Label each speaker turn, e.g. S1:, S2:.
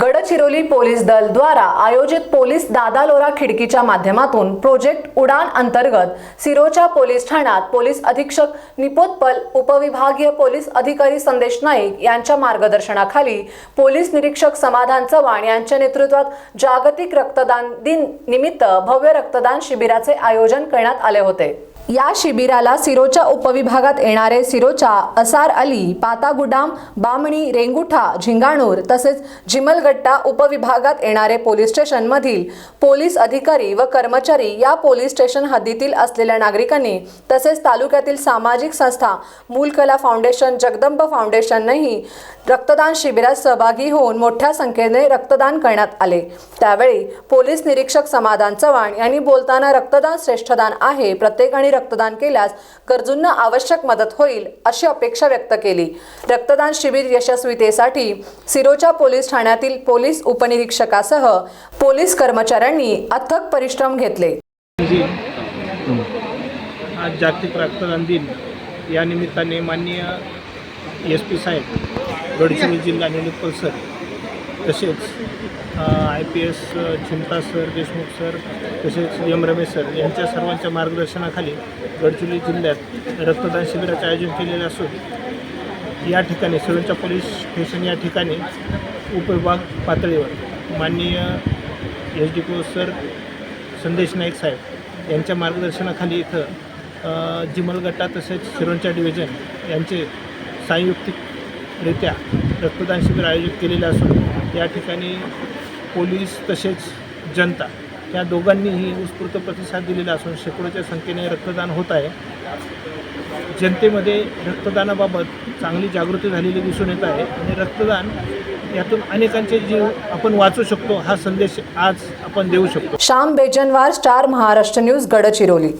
S1: Gadchiroli police दल द्वारा आयोजित पोलीस दादालोरा खिडकीच्या माध्यमातून प्रोजेक्ट उडान अंतर्गत सिरोच्या पोलीस ठाण्यात पोलीस अधीक्षक निपोत्पल उपविभागीय पोलीस अधिकारी संदेश नाईक यांच्या मार्गदर्शनाखाली पोलीस निरीक्षक समाधान चव्हाण यांच्या नेतृत्वात जागतिक रक्तदान दिन निमित्त भव्य रक्तदान शिबिराचे आयोजन करण्यात आले होते. या शिबिराला सिरोच्या उपविभागात येणारे सिरोचा असार अली पातागुडाम बामणी रेंगुठा झिंगाणूर तसेच जिमलगट्टा उपविभागात येणारे पोलीस स्टेशनमधील पोलीस अधिकारी व कर्मचारी या पोलीस स्टेशन हद्दीतील असलेल्या नागरिकांनी तसेच तालुक्यातील सामाजिक संस्था मूलकला फाउंडेशन जगदंब फाउंडेशननेही रक्तदान शिबिरात सहभागी होऊन मोठ्या संख्येने रक्तदान करण्यात आले. त्यावेळी पोलीस निरीक्षक समाधान चव्हाण यांनी बोलताना रक्तदान श्रेष्ठदान आहे प्रत्येकाने रक्तदान केल्यास गरजूंना आवश्यक मदत होईल अशी अपेक्षा व्यक्त केली. रक्तदान शिबिर यशस्वीतेसाठी सिरोच्या पोलीस ठाण्यातील पोलीस उपनिरीक्षकासह पोलीस कर्मचाऱ्यांनी अथक परिश्रम घेतले.
S2: आज जागतिक रक्तदान दिन. या निमित्ताने माननीय एस पी साहेब गडचिरोली जिल्हा निलुत्पल सर तसेच I P S Chinta sir Deshmukh sir तसेच एम रमेश सर यांच्या सर्वांच्या मार्गदर्शनाखाली गडचिरोली जिल्ह्यात रक्तदान शिबिराचे आयोजन केलेले असून या ठिकाणी सिरोंचा पोलीस स्टेशन या ठिकाणी उपविभाग पातळीवर माननीय एच डी पी सर संदेश नाईक साहेब यांच्या मार्गदर्शनाखाली इथं जिमलगट्टा तसेच सिरोंचा डिव्हिजन यांचे संयुक्तिकरित्या रक्तदान शिबिर आयोजित केलेले असून या ठिकाणी पोलीस तसेच जनता या दोघांनीही उत्स्फूर्त प्रतिसाद दिलेला असून शेकडोच्या संख्येने रक्तदान होत आहे. जनतेमध्ये रक्तदानाबाबत चांगली जागृती झालेली दिसून येत आहे आणि रक्तदान यातून अनेकांचे जीव आपण वाचू शकतो हा संदेश आज आपण देऊ शकतो.
S1: Shyam Bejanwar star Maharashtra news Gadchiroli.